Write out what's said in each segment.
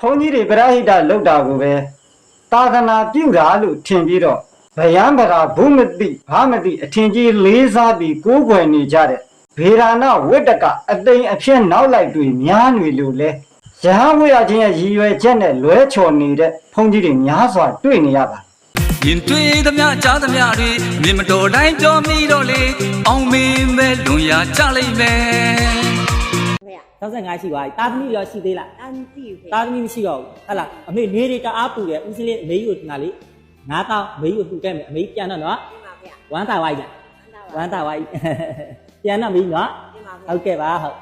ဘုန်းကြီးတွေပရိဟိတလောက်တာကိုပဲသာသနာပြုတာလို့ထင်ပြီးတော့ဗယံဗရာဘုမတိဘာမတိအထင်ကြီးလေးစားပြီးကိုးကွယ်နေကြတဲ့ဗေဒာနဝိတ္တကအသိင်အဖြစ်နောက်လိုက်တွေများနေလို့လဲရဟန်းဝိရချင်းရဲ့ရည်ရွယ်ချက်နဲ့လွဲချော်နေတဲ့ဘုန်းကြီးတွေများစွာတွေ့နေရပါတယ်ရင်တွေ့သမျှကြားသမျှတွေမြင်မတော်တိုင်းကြောမိတော့လေအောင်မင်းပဲလွန်ရကြလိမ့်မယ်ဖေရ 65ရှိသွားပြီတာသမီရောရှိသေးလားတန်တီဖေတာသမီမရှိတော့ဘူးဟဟလားအမေနေတွေတအားပူတယ်ဦးစင်းလေးအမေကြီးကိုငါလေး9000အမေကြီးကိုလှူခဲ့မယ်အမေကြီးပြန်တော့နော်ဒီမှာဖေရဝမ်းသာဝိုင်းပြန်ဝမ်းသာဝိုင်းပြန်တော့မေးနော်ဒီမှာဖေရဟုတ်ကဲ့ပါဟုတ်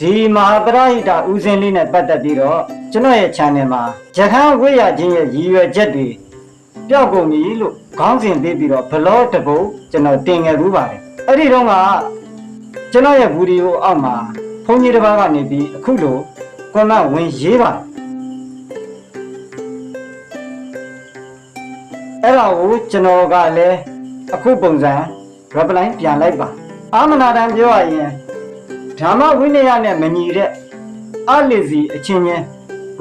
ဒီမဟာပရိဟိတဦးစင်းလေးနဲ့ပတ်သက်ပြီးတော့ကျွန်တော်ရဲ့ channel မှာရဟန်းဝိရချင်းရဲ့ရည်ရွယ်ချက်တွေပျောက်ကုန်ပြီလို့ခေါင်းစဉ်ပေးပြီးတော့ blog တစ်ပုဒ်ကျွန်တော်တင်ခဲ့ဘူးပါတယ်အဲ့ဒီတော့ကကျွန်တော်ရဲ့ဗီဒီယိုအောက်မှာ ဘုန်းကြီးတစ်ပါးကနေပြီးအခုလို comment ဝင်ရေးပါတယ်အဲ့ဒါကိုကျွန်တော်ကလည်းအခုပုံစံ reply ပြန်လိုက်ပါအာမနာတန်ပြောရရင်ဓမ္မဝိနည်းနဲ့မညီတဲ့အလီစီအချင်းချင်း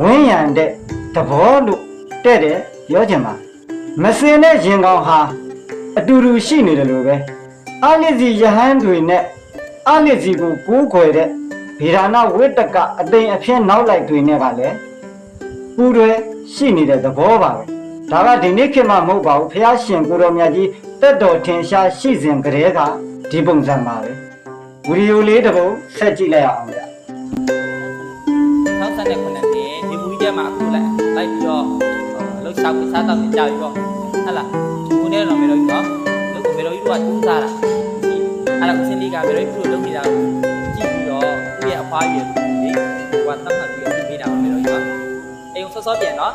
ဝင်းရံတဲ့သဘောလို့တဲ့တယ်ပြောချင်ပါမစင်တဲ့ရင်ကောင်ဟာအတူတူရှိနေတယ်လို့ပဲအလီစီယဟန်တွေနဲ့အလီစီကိုကိုးခွေတဲ့ ဗေဒာနာဝိတ္တကအသိင်အဖြစ်နောက်လိုက်တွေနဲ့ကလည်းပူတွေရှိနေတဲ့သဘောပါပဲဒါကဒီနေ့ခေတ်မှမဟုတ်ပါဘူးဖះရှင်ကိုတော်မြတ်ကြီးတက်တော်ထင်ရှားရှိစဉ်ကတည်းကဒီပုံစံပါပဲဗီဒီယိုလေးတစ်ပုဒ်ဆက်ကြည့်လိုက်အောင်ဗျာ69နှစ်ဒီမူကြီးထဲမှာအခုလိုက်လိုက်ပြီးတော့လှုပ်ရှားပြီးစားတော့ကြာပြီပေါ့ဟဟလားကိုနေတော့မေတော်ကြီးနော်လို့မေတော်ကြီးတို့ကတူးစားတာအဲ့ဒါဦးစင်းလေးကမေတော်ကြီးတို့လုပ်နေတာကိုကြည့်ပြီးတော့ သူ့ရဲ့အဖွားရွယ်ဒီကတတ်မှတ်ပြီးတော့ပေးတာပါမေတော်ကြီးကအိမ်ဆော့ဆော့ပြန်နော်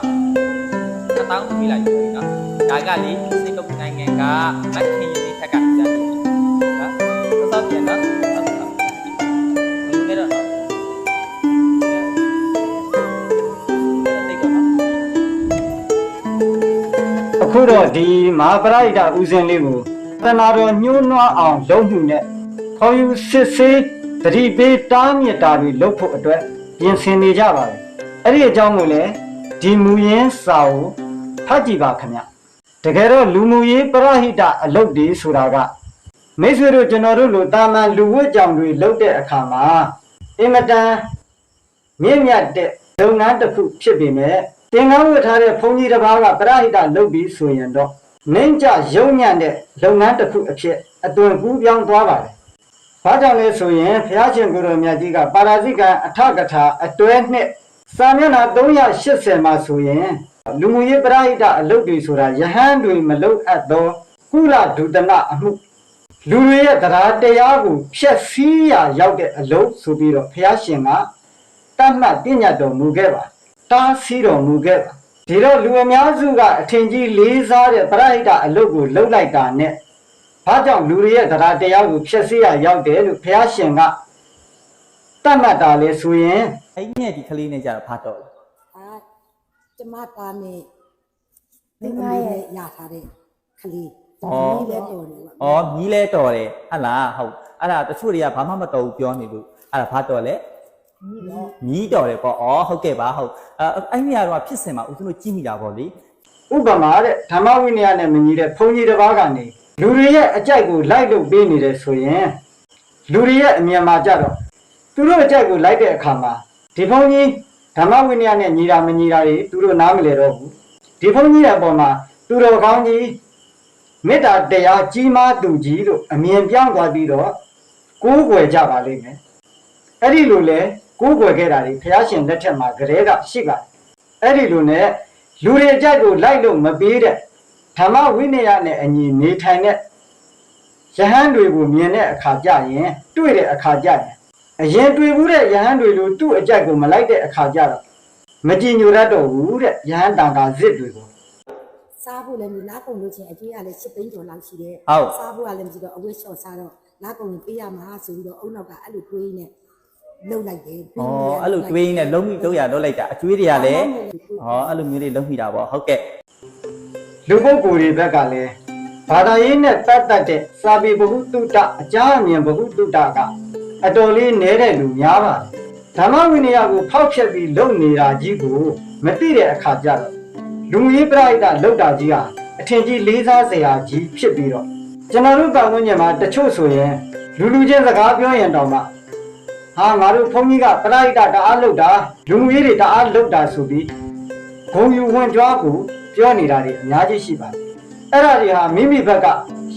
အတောင်းပေးလိုက်ပြီနော်ဒါကလေစင်ကာပူနိုင်ငံကမက်ခင်ရီထက်ကကြာတယ်နော်ဆော့ဆော့ပြန်နော်ဆော့ဆော့ဘူးနေတော့နော်တိတ်တော့နော်အခုတော့ဒီမဟာပရိဒဥစဉ်လေးကိုတဏှာတော်ညှိုးနွားအောင်လုပ်မှုနဲ့ခေါ်ယူစစ်ဆေး သတိပေးတားမြစ်တာတွေလုပ်ဖို့အတွက်ပြင်ဆင်နေကြပါတယ်အဲ့ဒီအကြောင်းကိုလည်းဒီမူရင်းစာကိုဖတ်ကြည့်ပါခင်ဗျတကယ်တော့လူမှုရေးပရိဟိတအလုပ်တွေဆိုတာကမိတ်ဆွေတို့ကျွန်တော်တို့လိုတာမန်လူဝတ်ကြောင်တွေလုပ်တဲ့အခါမှာအင်မတန်မြင့်မြတ်တဲ့လုပ်ငန်းတစ်ခုဖြစ်ပေမဲ့သင်္ကန်းဝတ်ထားတဲ့ဘုန်းကြီးတစ်ပါးကပရဟိတလုပ်ပြီးဆိုရင်တော့နှင်းကြရုံညံ့တဲ့လုပ်ငန်းတစ်ခုအဖြစ်အသွင်ကူးပြောင်းသွားပါတယ်။ ဘာကြောင့်လဲဆိုရင်ဘုရားရှင်ကိုယ်တော်မြတ်ကြီးကပါရာဇိကံအထကထာအတွဲနှစ်စာမျက်နှာ380မှာဆိုရင်လူမှုရေးပရဟိတအလုပ်တွေဆိုတာယဟန်တွေမလုပ်အပ်သောကုလဒုတနအမှုလူတွေရဲ့တရားတရားကိုဖျက်ဆီးရာရောက်တဲ့အလုပ်ဆိုပြီးတော့ဘုရားရှင်ကတတ်မှတ်ပြညတ်တော်မူခဲ့ပါတားဆီးတော်မူခဲ့ပါဒီတော့လူအများစုကအထင်ကြီးလေးစားတဲ့ပရိဟိတအလုပ်ကိုလှုပ်လိုက်တာနဲ့ ဘာကြောင့်လူတွေရဲ့တရားတရားကိုဖျက်ဆီးရရောက်တယ်လို့ဘုရားရှင်ကတတ်မှတ်တာလဲဆိုရင်အဲ့ညက်ဒီကလေးနဲ့ကြတော့ဖတ်တော့အာကျမသားနဲ့ဒီငါရဲ့ရထားတဲ့ခလေးဒီလည်းတော်နေပါဩမြီးလဲတော်တယ်ဟတ်လားဟုတ်အဲ့ဒါတချို့တွေကဘာမှမတော်ဘူးပြောနေလို့အဲ့ဒါဘာတော်လဲဒီတော့မြီးတော်တယ်ပေါ့ဩဟုတ်ကဲ့ပါဟုတ်အဲ့အဲ့နေရာတော့ဖြစ်စင်မှာဦးဇင်းတို့ကြည့်မိတာပေါ့လေဥပမာတဲ့ဓမ္မဝိနည်းနဲ့မညီတဲ့ဘုန်းကြီးတစ်ပါးကနေ လူတွေရဲ့အကြိုက်ကိုလိုက်လုပ်ပေးနေတယ်ဆိုရင်လူတွေရဲ့အမြင်မှာကြတော့သူတို့အကြိုက်ကိုလိုက်တဲ့အခါမှာဒီဘုန်းကြီးဓမ္မဝိနည်းနဲ့ညီတာမညီတာတွေသူတို့နားမလည်တော့ဘူးဒီဘုန်းကြီးရဲ့အပေါ်မှာသူတော်ကောင်းကြီးမေတ္တာတရားကြီးမားသူကြီးလို့အမြင်ပြောင်းသွားပြီးတော့ကိုးကွယ်ကြပါလိမ့်မယ်အဲ့ဒီလိုလဲကိုးကွယ်ခဲ့တာတွေဘုရားရှင်လက်ထက်မှာဂရေကရှိပါတယ်အဲ့ဒီလိုနဲ့လူတွေအကြိုက်ကိုလိုက်လို့မပေးတဲ့ ဓမ္မဝိနည်းနဲ့အညီနေထိုင်တဲ့ယဟန်တွေကိုမြင်တဲ့အခါကြရင်တွေ့တဲ့အခါကြရင်အရင်တွေ့ဘူးတဲ့ယဟန်တွေလိုသူ့အကြိုက်ကိုမလိုက်တဲ့အခါကြတော့မကြည်ညိုတတ်တော့ဘူးတဲ့ယဟန်တန်ခါဇစ်တွေကိုစားဖို့လည်းမလားကုန်လို့ချင်းအကျွေးကလည်း10သိန်းကျော်လောက်ရှိတယ်ဟုတ်စားဖို့ကလည်းမရှိတော့အဝတ်လျှော့စားတော့လားကုန်ပေးရမှာဆိုပြီးတော့အုံနောက်ကအဲ့လိုတွေးနေလှုပ်လိုက်တယ်ဩအဲ့လိုတွေးနေလုံးမိတော့ရတော့လိုက်တာအကျွေးတွေကလည်းဩအဲ့လိုမျိုးလေးလုံးမိတာပေါ့ဟုတ်ကဲ့ လူပုဂ္ဂိုလ်တွေဘက်ကလည်းဘာသာရေးနဲ့တတ်တတ်တဲ့စာပေဘ ഹു တုတအကြအမြင်ဘ ഹു တုတကအတော်လေးနဲတဲ့လူများပါတယ်ဓမ္မဝိနည်းကိုဖောက်ဖျက်ပြီးလုပ်နေတာကြီးကိုမသိတဲ့အခါကျတော့လူမှုရေးပရိဒလောက်တာကြီးဟာအထင်ကြီးလေးစားစရာကြီးဖြစ်ပြီးတော့ကျွန်တော်တို့ပတ်ဝန်းကျင်မှာတချို့ဆိုရင်လူလူချင်းစကားပြောရင်တောင်မှဟာငါတို့ဘုန်းကြီးကပရိဒတအားလောက်တာလူမှုရေးတွေတအားလောက်တာဆိုပြီးဂုံယူဝင်ကြွားကို ပြောနေတာတွေအများကြီးရှိပါတယ်အဲ့ဒါတွေဟာမိမိဘက်က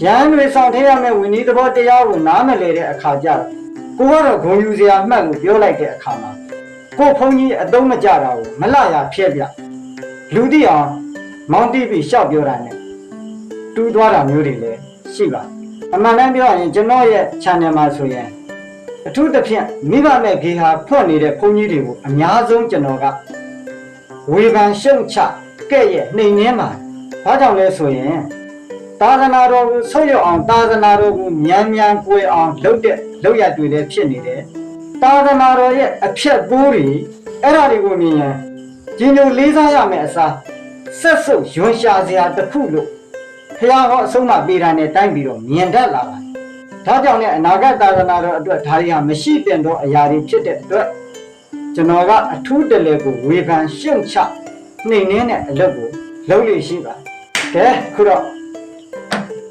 ရန်တွေဆောင်ထည့်ရမယ့်ဝိနည်းသဘောတရားကိုနားမလည်တဲ့အခါကျတော့ကိုကတော့ဂုံယူစရာမှတ်လို့ပြောလိုက်တဲ့အခါမှာကိုဖုန်းကြီးအသုံးမကြတာကိုမလှရဖျက်ပြလူသိအောင်မောင်းတိပြီးရှောက်ပြောတာနဲ့တူးသွားတာမျိုးတွေလည်းရှိပါအမှန်တမ်းပြောရင်ကျွန်တော်ရဲ့ channel မှာဆိုရင်အထူးသဖြင့်မိဘမဲ့ခေဟာဖွင့်နေတဲ့ဘုန်းကြီးတွေကိုအများဆုံးကျွန်တော်ကဝေဖန်ရှုံချ ကဲ့ရဲ့နှိမ်နှင်းပါဘာကြောင့်လဲဆိုရင်သာသနာတော်ကိုဆုတ်ရအောင်သာသနာတော်ကိုမြန်မြန်ကိုယ်အောင်လုပ်တဲ့လုပ်ရတွေလည်းဖြစ်နေတယ်သာသနာတော်ရဲ့အဖြတ်ပိုးတွေအဲ့ဒါတွေကိုမြင်ရင်ကျင်ညိုလေးစားရမယ်အစားဆက်စုပ်ယွန်ရှာစရာတစ်ခုလို့ဖះဟောအဆုံးမပေးတာနဲ့တိုင်းပြီးတော့မြင်တတ်လာပါတယ်။ဒါကြောင့်လည်းအနာဂတ်သာသနာတော်အတွက်ဒါတွေဟာမရှိတင်သောအရာတွေဖြစ်တဲ့အတွက်ကျွန်တော်ကအထူးတလဲကိုဝေဖန်ရှုံချ နှိမ်နှင်းတဲ့အလုပ်ကိုလုပ်လို့ရှိပါတယ်။ကဲခုတော့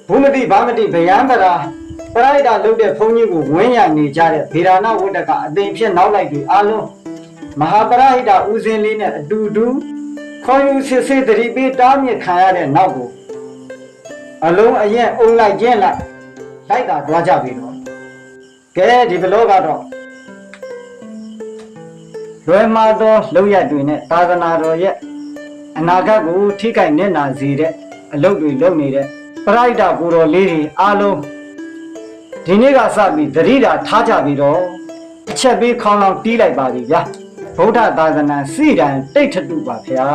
ဘုမတိဗာမတိဗယံပရာပရိုက်တာလုပ်တဲ့ဘုန်းကြီးကိုဝင်းရနေကြတဲ့ဗေဒနာဝတ္တကအသိဖြစ်နောက်လိုက်ပြီးအားလုံးမဟာပရိဟိတဦးစင်းလေးနဲ့အတူတူခေါ်ယူစစ်စစ်တတိပေးတားမြစ်ခံရတဲ့နောက်ကိုအလုံးအရင်အုံလိုက်ကျင်းလိုက်လိုက်တာတွားကြပြီတော့ကဲဒီဘလောကတော့လွယ်မာသောလောက်ရတွေနဲ့သာသနာတော်ရဲ့ အနာဂတ်ကိုထိခိုက်နေနာစေတဲ့အလုပ်တွေလုပ်နေတဲ့ပရိဟိတကိုယ်တော်လေးတွေအားလုံးဒီနေ့ကစပြီးသတိဓာထားကြပြီးတော့အချက်ပေးခေါင်းလောင်းတီးလိုက်ပါပြီဗျာဗုဒ္ဓသာသနာစိတံတိတ်ထတုပါဗျာ